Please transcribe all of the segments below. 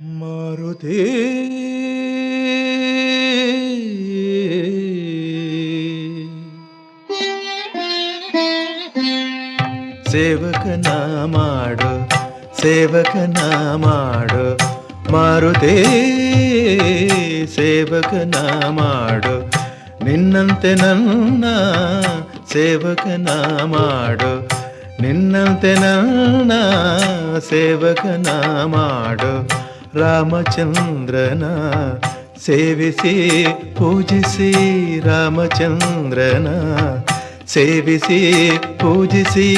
ಮಾರುತಿ ಸೇವಕನ ಮಾಡು ಸೇವಕನ ಮಾಡು ಮಾರುತಿ ಸೇವಕನ ಮಾಡು ನಿನ್ನಂತೆ ನನ್ನ ಸೇವಕನ ಮಾಡು ನಿನ್ನಂತೆ ನನ್ನ ಸೇವಕನ ಮಾಡು ರಾಮಚಂದ್ರನ ಸೇವಿಸಿ, ಪೂಜಿಸಿ ರಾಮಚಂದ್ರನ ಸೇವಿಸಿ, ಪೂಜಿಸಿ,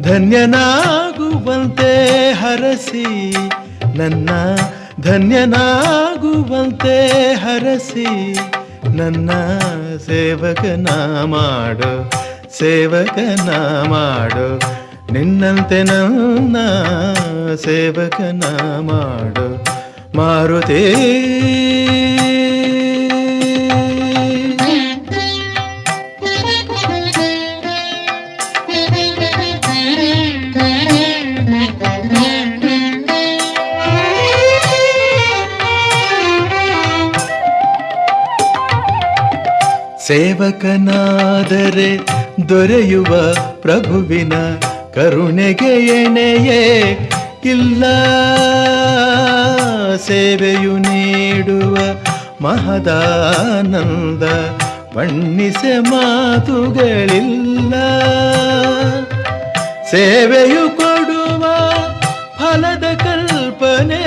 ಧನ್ಯನಾಗುವಂತೆ ಹರಸಿ, ನನ್ನ ಧನ್ಯನಾಗುವಂತೆ ಹರಸಿ, ನನ್ನ ಸೇವಕನ ಮಾಡು ಸೇವಕನ ಮಾಡು, ನಿನ್ನಂತೆ ನನ್ನ ಸೇವಕನ ಮಾಡು. ಮಾರುತೇ. ಸೇವಕನಾದರೆ ದೊರೆಯುವ ಪ್ರಭುವಿನ ಕರುಣೆಗೆ ಎಣೆಯೇ ಇಲ್ಲ. ಸೇವೆಯು ನೀಡುವ ಮಹದಾನಂದ ಬಣ್ಣಿಸೆ ಮಾತುಗಳಿಲ್ಲ. ಸೇವೆಯು ಕೊಡುವ ಫಲದ ಕಲ್ಪನೆ,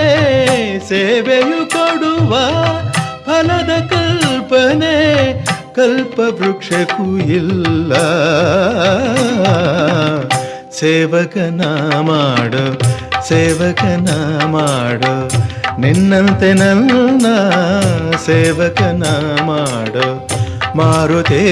ಸೇವೆಯು ಕೊಡುವ ಫಲದ ಕಲ್ಪನೆ, ಕಲ್ಪ ವೃಕ್ಷಕ್ಕೂ ಇಲ್ಲ. ಸೇವಕನ ಮಾಡು ಸೇವಕನ ಮಾಡು. ನಿನ್ನಂತೆ ನನ್ನ ಸೇವಕನ ಮಾಡೋ ಮಾರುತೇ.